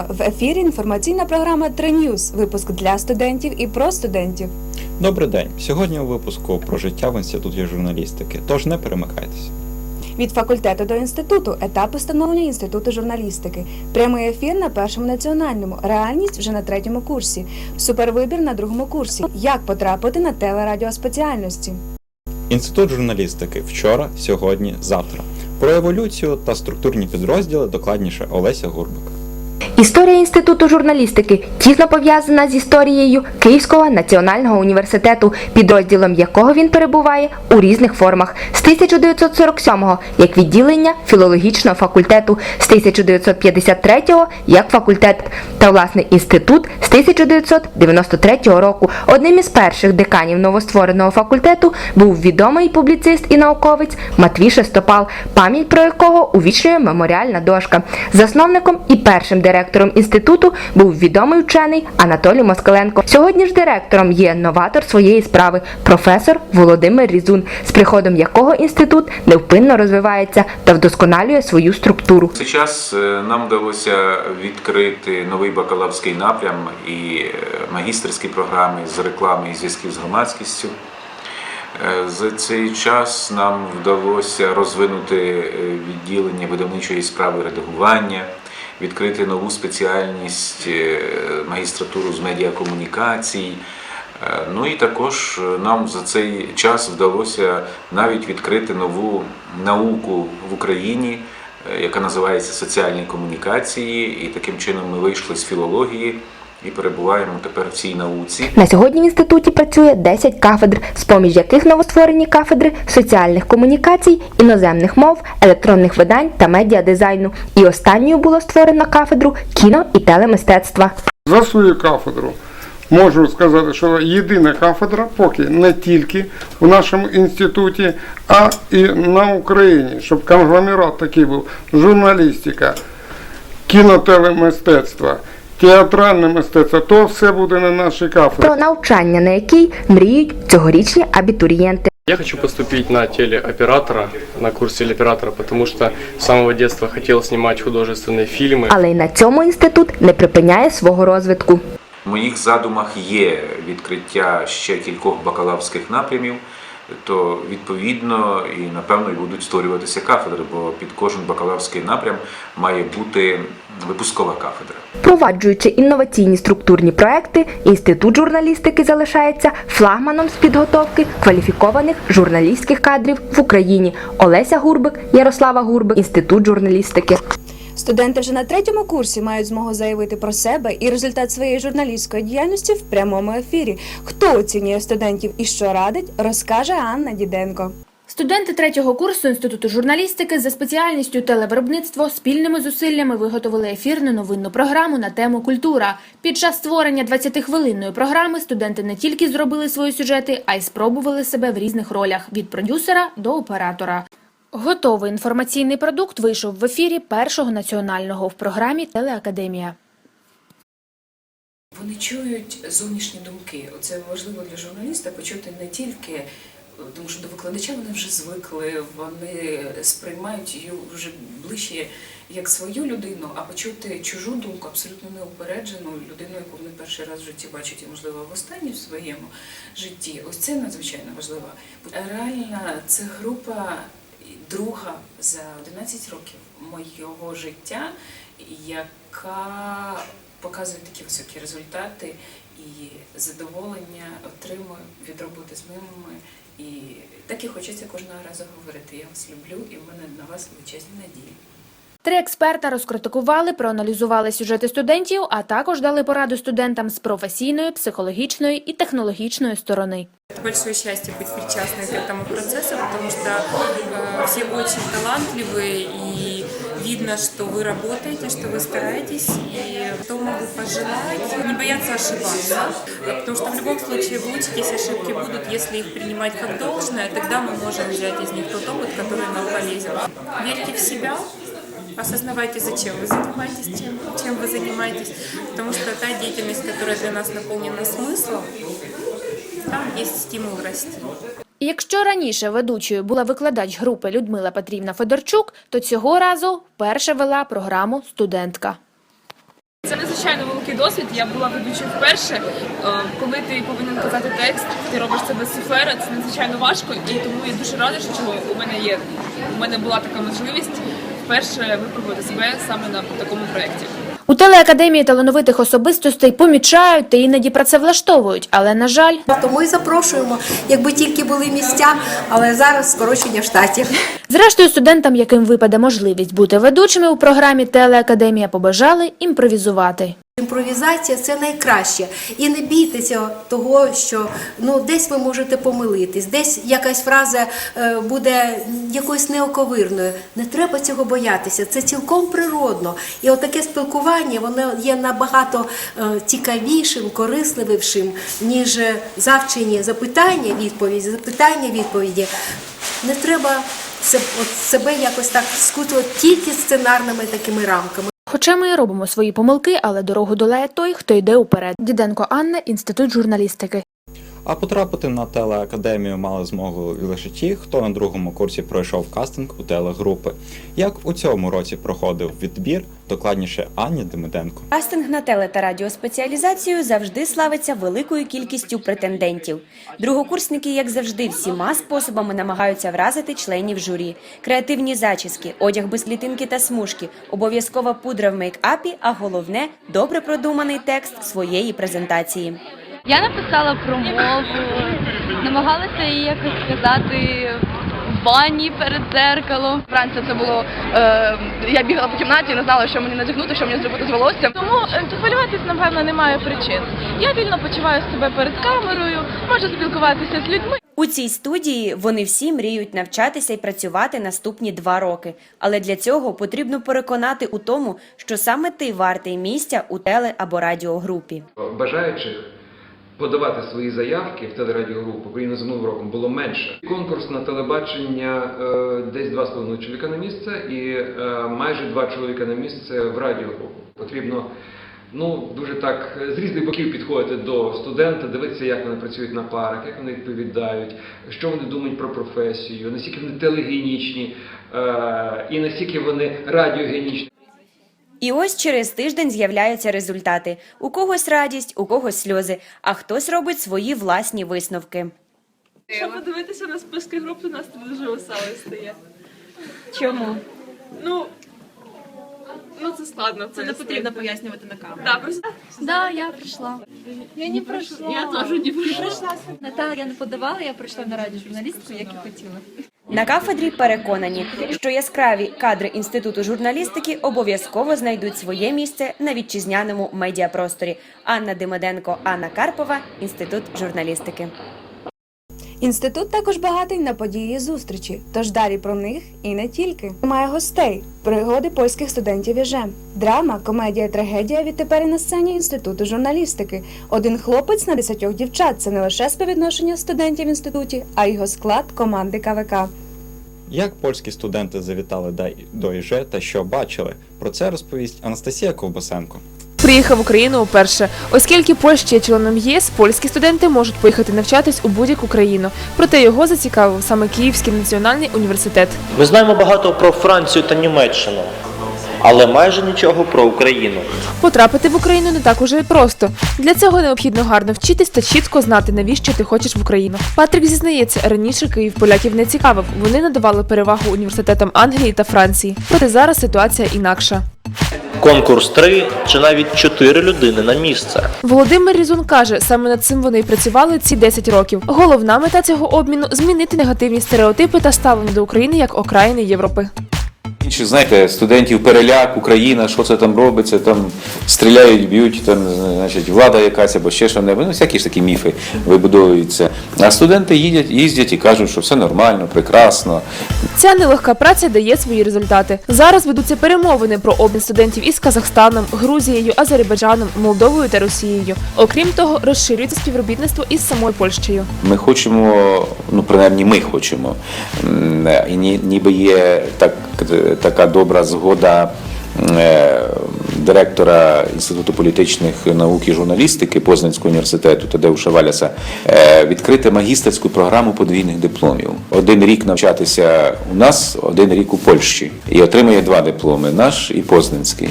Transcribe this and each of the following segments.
Вітаємо в ефірі. Інформаційна програма «Треньюз». Випуск для студентів і про студентів. Добрий день. Сьогодні у випуску про життя в інституті журналістики. Тож не перемикайтеся. Від факультету до інституту етапи становлення інституту журналістики. Прямий ефір на першому національному. Реальність вже на третьому курсі. Супервибір на другому курсі. Як потрапити на телерадіоспеціальності. Інститут журналістики вчора, сьогодні, завтра. Про еволюцію та структурні підрозділи докладніше Олеся Гурбик. Історія інституту журналістики тісно пов'язана з історією Київського національного університету, підрозділом якого він перебуває у різних формах. З 1947-го як відділення філологічного факультету, з 1953-го як факультет та власне інститут з 1993 року. Одним із перших деканів новоствореного факультету був відомий публіцист і науковець Матвій Шестопал, пам'ять про якого увічнює меморіальна дошка. Засновником і першим директором інституту був відомий вчений Анатолій Москаленко. Сьогодні ж директором є новатор своєї справи, професор Володимир Різун, з приходом якого інститут невпинно розвивається та вдосконалює свою структуру. Зараз е, нам вдалося відкрити новий бакалаврський напрям і е, магістерські програми з реклами і зв'язків з громадськістю. Е, За цей час нам вдалося розвинути е, відділення видавничої справи редагування, відкрити нову спеціальність магістратуру з медіакомунікацій. Ну і також нам за цей час вдалося навіть відкрити нову науку в Україні, яка називається соціальні комунікації, і таким чином ми вийшли з філології і перебуваємо тепер в цій науці. На сьогодні в інституті працює 10 кафедр, з поміж яких новостворені кафедри соціальних комунікацій, іноземних мов, електронних видань та медіадизайну. І останньою було створено кафедру кіно і телемистецтва. За свою кафедру можу сказати, що єдина кафедра поки не тільки у нашому інституті, а і на Україні, щоб конгломерат такий був журналістика, кінотелемистецтво, театральне мистецтво, то все буде на нашій кафедрі. Про навчання, на якій мріють цьогорічні абітурієнти. Я хочу поступить на телеоператора, на курс телеоператора, потому что с самого детства хотел снимать художественные фильмы. Але й на цьому інститут не припиняє свого розвитку. В моїх задумах є відкриття ще кількох бакалаврських напрямів, то відповідно і напевно і будуть створюватися кафедри, бо під кожен бакалаврський напрям має бути випускова кафедра. Проваджуючи інноваційні структурні проекти, інститут журналістики залишається флагманом з підготовки кваліфікованих журналістських кадрів в Україні. Олеся Гурбик, Ярослава Гурбик, інститут журналістики. Студенти вже на третьому курсі мають змогу заявити про себе і результат своєї журналістської діяльності в прямому ефірі. Хто оцінює студентів і що радить, розкаже Анна Діденко. Студенти третього курсу інституту журналістики за спеціальністю телевиробництво спільними зусиллями виготовили ефірну новинну програму на тему культура. Під час створення 20-хвилинної програми студенти не тільки зробили свої сюжети, а й спробували себе в різних ролях від продюсера до оператора. Готовий інформаційний продукт вийшов в ефірі першого національного в програмі Телеакадемія. Вони чують зовнішні думки. Оце важливо для журналіста почути не тільки, тому що до викладача вони вже звикли, вони сприймають її вже ближче як свою людину, а почути чужу думку, абсолютно неупереджену людину, яку вони перший раз в житті бачать, і можливо в останній в своєму житті. Ось це надзвичайно важливо. Реально, це група друга за 11 років моєго життя, яка показує такі високі результати і задоволення отримую від роботи з мимами. І так і хочеться кожного разу говорити. Я вас люблю і в мене на вас величезні надії. Три експерта розкритикували, проаналізували сюжети студентів, а також дали пораду студентам з професійної, психологічної і технологічної сторони. Это большое счастье быть причастной к этому процессу, потому что э, все очень талантливые и видно, что вы работаете, что вы стараетесь. И что могу пожелать? Не бояться ошибаться, потому что в любом случае вы учитесь, ошибки будут, если их принимать как должное, тогда мы можем взять из них тот опыт, который нам полезен. Верьте в себя, осознавайте, зачем вы занимаетесь, чем, чем вы занимаетесь, потому что та деятельность, которая для нас наполнена смыслом, там есть стимул расти. І Якщо раніше ведучою була викладач групи Людмила Петрівна Федорчук, то цього разу вперше вела програму студентка. надзвичайно великий досвід. Я була ведучою вперше. Е, Коли ти повинен казати текст, ти робиш це без суфлера, це надзвичайно важко, і тому я дуже рада, що у мене є. У мене була така можливість вперше випробувати себе саме на такому проєкті. У телеакадемії талановитих особистостей помічають та іноді працевлаштовують, але на жаль, Тому і запрошуємо, якби тільки були місця, але зараз скорочення штатів. зрештою студентам, яким випаде можливість бути ведучими у програмі Телеакадемія, побажали імпровізувати. Імпровізація це найкраще. І не бійтеся того, що ну десь ви можете помилитись, десь якась фраза е, буде якоюсь неоковирною. Не треба цього боятися. Це цілком природно. І отаке спілкування воно є набагато е, цікавішим, корисливішим, ніж завчені запитання, відповіді, запитання, відповіді. Не треба себе якось так скутувати тільки сценарними такими рамками. Хоча ми робимо свої помилки, але дорогу долає той, хто йде уперед. Діденко Анна, інститут журналістики. А потрапити на телеакадемію мали змогу лише ті, хто на другому курсі пройшов кастинг у телегрупи. Як у цьому році проходив відбір, докладніше Ані Демиденко. Кастинг на теле та радіоспеціалізацію завжди славиться великою кількістю претендентів. Другокурсники, як завжди, всіма способами намагаються вразити членів журі. Креативні зачіски, одяг без клітинки та смужки, обов'язкова пудра в мейкапі, а головне добре продуманий текст своєї презентації. Я написала промову, намагалася її якось сказати в ванні перед дзеркалом. Вранці це було е, я бігала по кімнаті, не знала, що мені надягнути, що мені зробити з волоссям. Тому е, хвилюватись, напевно, немає причин. Я вільно почуваю себе перед камерою, можу спілкуватися з людьми. У цій студії вони всі мріють навчатися і працювати наступні два роки. Але для цього потрібно переконати у тому, що саме ти вартий місця у теле або радіогрупі. Бажаючих подавати свої заявки в телерадіогрупу порівняно з минулим роком було менше. Конкурс на телебачення е, десь 2,5 чоловіка на місце і е, майже 2 чоловіка на місце в радіогрупу. Потрібно ну, дуже так з різних боків підходити до студента, дивитися, як вони працюють на парах, як вони відповідають, що вони думають про професію, наскільки вони телегенічні е, і наскільки вони радіогенічні. І ось через тиждень з'являються результати: у когось радість, у когось сльози, а хтось робить свої власні висновки. Якщо подивитися на списки груп, то нас дуже веселий стає. Чому? Ну, ну це складно. Це не потрібно пояснювати на камеру. Так, просто Да, я прийшла. Я не пройшла. я теж не прийшла. Наталя я не подавала, я прийшла на радіожурналістку, як і хотіла. На кафедрі переконані, що яскраві кадри інституту журналістики обов'язково знайдуть своє місце на вітчизняному медіапросторі. Анна Димиденко, Анна Карпова, інститут журналістики. Інститут також багатий на події зустрічі, тож далі про них і не тільки. Має гостей, пригоди польських студентів іже. Драма, комедія, трагедія відтепер і на сцені інституту журналістики. Один хлопець на десятьох дівчат це не лише співвідношення студентів в інституті, а його склад команди КВК. Як польські студенти завітали до- до ІЖ та що бачили? Про це розповість Анастасія Ковбасенко. Приїхав в Україну вперше. Оскільки Польща є членом ЄС, польські студенти можуть поїхати навчатись у будь-яку країну. Проте його зацікавив саме Київський національний університет. Ми знаємо багато про Францію та Німеччину, але майже нічого про Україну. Потрапити в Україну не так уже й просто. Для цього необхідно гарно вчитись та чітко знати, навіщо ти хочеш в Україну. Патрік зізнається, раніше Київ поляків не цікавив. Вони надавали перевагу університетам Англії та Франції. Проте зараз ситуація інакша. Конкурс три чи навіть чотири людини на місце. Володимир Різун каже, саме над цим вони й працювали ці 10 років. Головна мета цього обміну змінити негативні стереотипи та ставлення до України як окраїни Європи. Інші, знаєте, студентів переляк, Україна, що це там робиться, там стріляють, б'ють, там, значить, влада якась або ще що небудь. Ну, всякі ж такі міфи вибудовуються. А студенти їдять, їздять і кажуть, що все нормально, прекрасно. Ця нелегка праця дає свої результати. Зараз ведуться перемовини про обмін студентів із Казахстаном, Грузією, Азербайджаном, Молдовою та Росією. Окрім того, розширюється співробітництво із самою Польщею. Ми хочемо, ну принаймні ми хочемо, і ні- ніби є так, така добра згода е, директора Інституту політичних наук і журналістики Познанського університету Тадеуша Валяса е, відкрити магістерську програму подвійних дипломів. Один рік навчатися у нас, один рік у Польщі. І отримує два дипломи: наш і Познанський.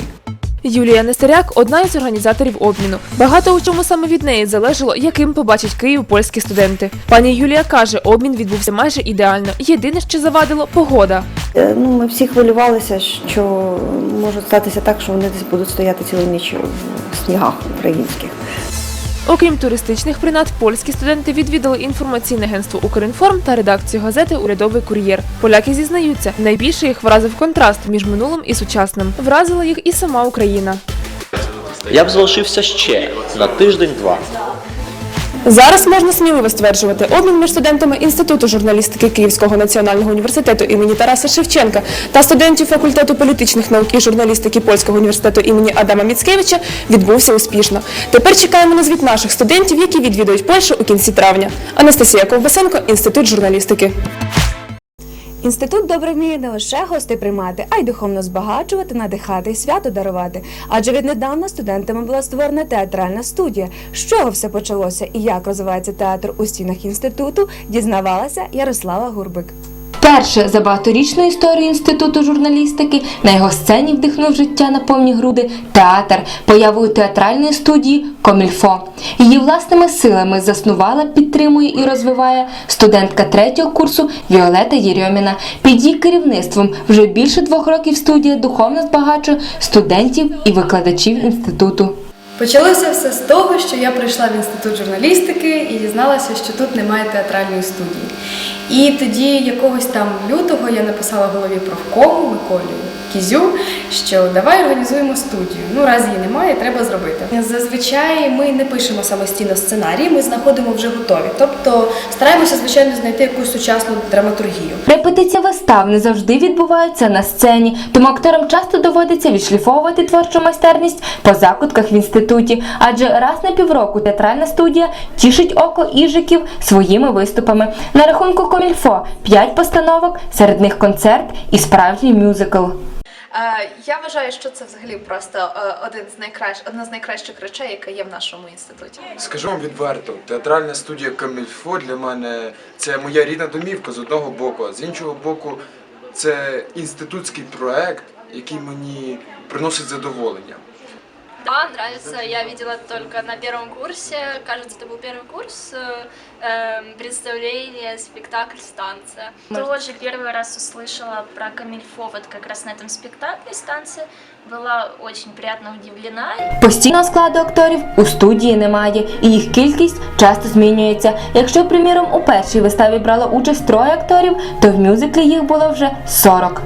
Юлія Нестеряк одна із організаторів обміну. Багато у чому саме від неї залежало, яким побачать Київ польські студенти. Пані Юлія каже, обмін відбувся майже ідеально. Єдине, що завадило погода. Е, Ну, ми всі хвилювалися, що може статися так, що вони десь будуть стояти цілу ніч в снігах українських. Окрім туристичних принад, польські студенти відвідали інформаційне агентство Укрінформ та редакцію газети Урядовий кур'єр. Поляки зізнаються, найбільше їх вразив контраст між минулим і сучасним. Вразила їх і сама Україна. Я б залишився ще на тиждень-два. Зараз можна сміливо стверджувати обмін між студентами Інституту журналістики Київського національного університету імені Тараса Шевченка та студентів факультету політичних наук і журналістики Польського університету імені Адама Міцкевича відбувся успішно. Тепер чекаємо на звіт наших студентів, які відвідують Польщу у кінці травня. Анастасія Ковбасенко, Інститут журналістики. Інститут добре вміє не лише гостей приймати, а й духовно збагачувати, надихати і свято дарувати. Адже віднедавна студентами була створена театральна студія. З чого все почалося і як розвивається театр у стінах інституту, дізнавалася Ярослава Гурбик. Вперше за багаторічну історію інституту журналістики на його сцені вдихнув життя на повні груди театр появою театральної студії Комільфо. Її власними силами заснувала, підтримує і розвиває студентка третього курсу Віолета Єрьоміна. Під її керівництвом вже більше двох років студія духовно збагачує студентів і викладачів інституту. Почалося все з того, що я прийшла в інститут журналістики і дізналася, що тут немає театральної студії. І тоді якогось там лютого я написала голові правкому Миколі Кізю, що давай організуємо студію. Ну, раз її немає, треба зробити. Зазвичай ми не пишемо самостійно сценарії, ми знаходимо вже готові. Тобто стараємося, звичайно, знайти якусь сучасну драматургію. Репетиція вистав не завжди відбуваються на сцені, тому акторам часто доводиться відшліфовувати творчу майстерність по закутках в інституті, адже раз на півроку театральна студія тішить око іжиків своїми виступами. На рахунку Комільфо п'ять постановок, серед них концерт і справжній мюзикл. Е, Я вважаю, що це взагалі просто е, один з найкращих, одна з найкращих речей, яка є в нашому інституті. Скажу вам відверто, театральна студія Камільфо для мене це моя рідна домівка з одного боку, а з іншого боку, це інститутський проект, який мені приносить задоволення. Да, нравится. Я видела только на первом курсе, кажется, это был первый курс, э, эм, представление, спектакль, станция. Тоже первый раз услышала про Камильфо вот как раз на этом спектакле станции. Была очень приятно удивлена. Постійного складу акторів у студії немає, і їх кількість часто змінюється. Якщо, приміром, у першій виставі брало участь троє акторів, то в мюзиклі їх було вже 40.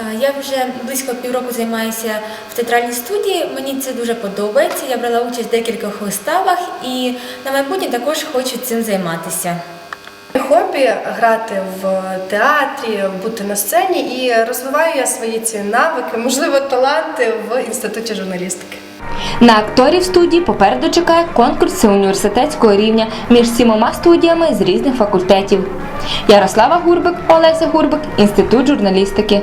Е, Я вже близько півроку займаюся в театральній студії. Мені це дуже подобається. Я брала участь в декількох виставах і на майбутнє також хочу цим займатися. Хобі грати в театрі, бути на сцені і розвиваю я свої ці навики, можливо, таланти в інституті журналістики. На акторів студії попереду чекає конкурс університетського рівня між сімома студіями з різних факультетів. Ярослава Гурбик, Олеся Гурбик, Інститут журналістики.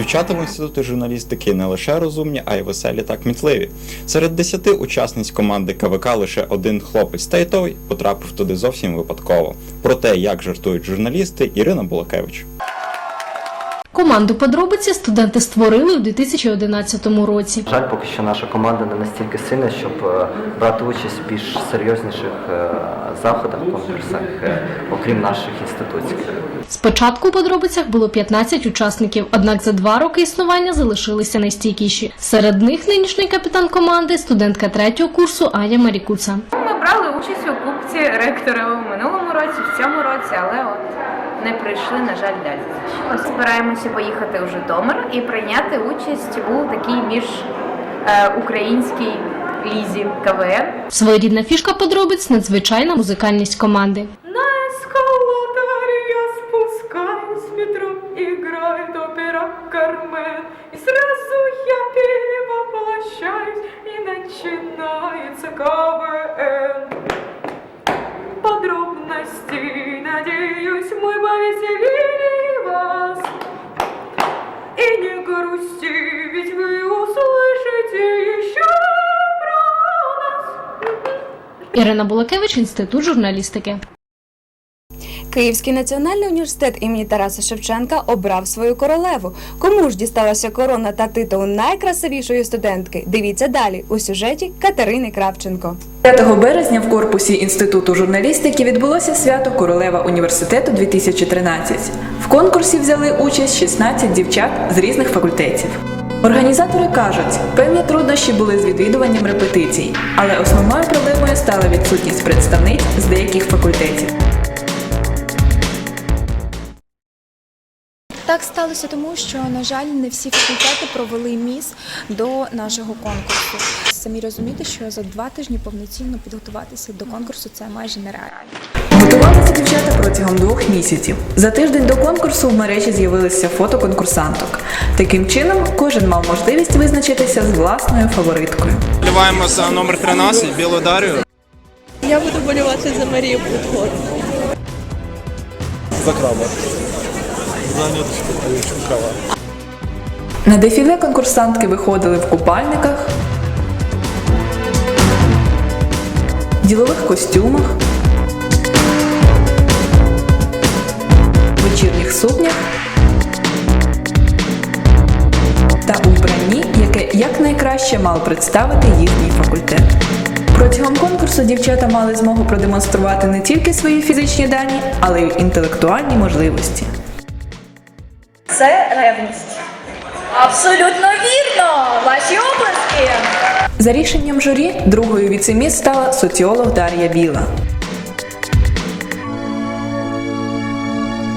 Дівчата в інституті журналістики не лише розумні, а й веселі та кмітливі. Серед десяти учасниць команди КВК лише один хлопець, та й той потрапив туди зовсім випадково. Про те, як жартують журналісти, Ірина Булакевич. Команду подробиці студенти створили у 2011 році. Жаль, поки що наша команда не настільки сильна, щоб е, брати участь в більш серйозніших е, заходах, конкурсах, е, окрім наших інституцій. Спочатку у подробицях було 15 учасників, однак за два роки існування залишилися найстійкіші. Серед них нинішній капітан команди, студентка третього курсу Аня Марікуца. Ми брали участь у кубці ректора у минулому році, в цьому році, але от не прийшли, на жаль, далі. Ось збираємося поїхати у Житомир і прийняти участь у такій між е, українській лізі КВН. Своєрідна фішка подробиць надзвичайна музикальність команди. Ірина Булакевич, Інститут журналістики. Київський національний університет імені Тараса Шевченка обрав свою королеву. Кому ж дісталася корона та титул найкрасивішої студентки? Дивіться далі у сюжеті Катерини Кравченко. 5 березня в корпусі Інституту журналістики відбулося свято Королева університету 2013. В конкурсі взяли участь 16 дівчат з різних факультетів. Організатори кажуть, певні труднощі були з відвідуванням репетицій, але основною проблемою стала відсутність представниць з деяких факультетів. Так сталося тому, що, на жаль, не всі факультети провели міс до нашого конкурсу. Самі розумієте, що за два тижні повноцінно підготуватися до конкурсу це майже нереально. Готувалися дівчата протягом двох місяців. За тиждень до конкурсу в мережі з'явилися фото конкурсанток. Таким чином, кожен мав можливість визначитися з власною фавориткою. Вболіваємо за номер 13 Білу Дар'ю. Я буду болювати за Марію Будгор. За краба. За Анюточку Чукава. На дефіле конкурсантки виходили в купальниках, ділових костюмах, вечірніх сукнях та у вбранні, яке якнайкраще мав представити їхній факультет. Протягом конкурсу дівчата мали змогу продемонструвати не тільки свої фізичні дані, але й інтелектуальні можливості. Це ревність. Абсолютно вірно! Ваші оплески! За рішенням журі, другою віцеміс стала соціолог Дар'я Біла.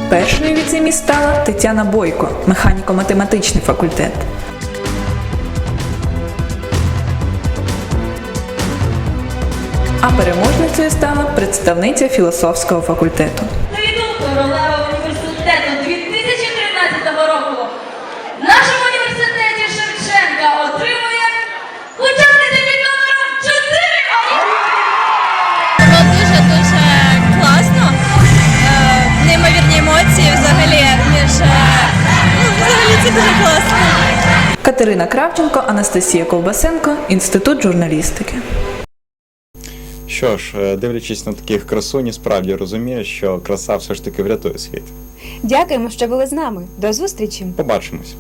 Першою віцеміс стала Тетяна Бойко, механіко-математичний факультет. А переможницею стала представниця філософського факультету. Е, ну, взагалі це дуже класно. Катерина Кравченко, Анастасія Ковбасенко, Інститут журналістики. Що ж, е, дивлячись на таких красунь, справді розумію, що краса все ж таки врятує світ. Дякуємо, що були з нами. До зустрічі! Побачимось.